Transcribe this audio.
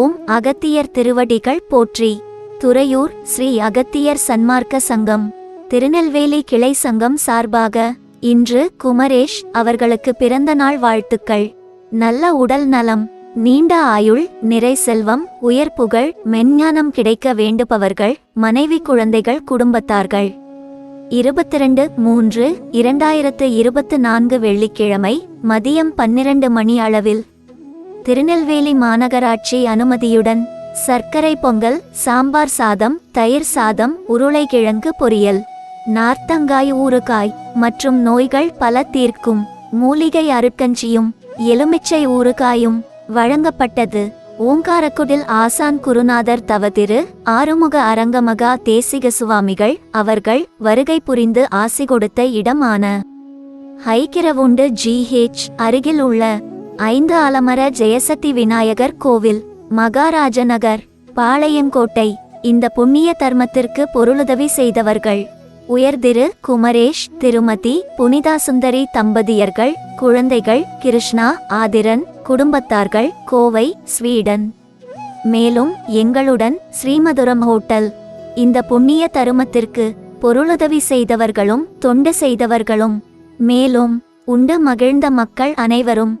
ஓம் அகத்தியர் திருவடிகள் போற்றி. துறையூர் ஸ்ரீ அகத்தியர் சன்மார்க்க சங்கம். திருநெல்வேலி கிளை சங்கம் சார்பாக இன்று குமரேஷ் அவர்களுக்கு பிறந்த நாள் வாழ்த்துக்கள். நல்ல உடல் நலம் நீண்ட ஆயுள் நிறை செல்வம் உயர் புகழ் மெஞ்ஞானம் கிடைக்க வேண்டுபவர்கள் மனைவி குழந்தைகள் குடும்பத்தார்கள். இருபத்திரண்டு மூன்று இரண்டாயிரத்து இருபத்து நான்கு வெள்ளிக்கிழமை மதியம் பன்னிரண்டு மணி அளவில் திருநெல்வேலி மாநகராட்சி அனுமதியுடன் சர்க்கரை பொங்கல் சாம்பார் சாதம் தயிர் சாதம் உருளைக்கிழங்கு பொரியல் நார்த்தங்காய் ஊறுகாய் மற்றும் நோய்கள் பல தீர்க்கும் மூலிகை அருட்கஞ்சியும் எலுமிச்சை ஊறுகாயும் வழங்கப்பட்டது. ஓங்காரக்குடில் ஆசான் குருநாதர் தவதிரு ஆறுமுக அரங்கமகா தேசிக சுவாமிகள் அவர்கள் வருகை புரிந்து ஆசி கொடுத்த இடமான ஹைக்கிரவுண்டு ஜிஹெச் அருகில் உள்ள ஐந்து ஆலமர ஜெயசக்தி விநாயகர் கோவில் மகாராஜநகர் பாளையங்கோட்டை. இந்த புண்ணிய தர்மத்திற்கு பொருளுதவி செய்தவர்கள். உயர்திரு குமரேஷ் திருமதி புனிதா சுந்தரி தம்பதியர்கள் குழந்தைகள் கிருஷ்ணா ஆதிரன் குடும்பத்தார்கள் கோவை ஸ்வீடன். மேலும் எங்களுடன் ஸ்ரீமதுரம் ஹோட்டல். இந்த புண்ணிய தருமத்திற்கு பொருளுதவி செய்தவர்களும் தொண்டு செய்தவர்களும். மேலும் உண்டு மகிழ்ந்த மக்கள் அனைவரும்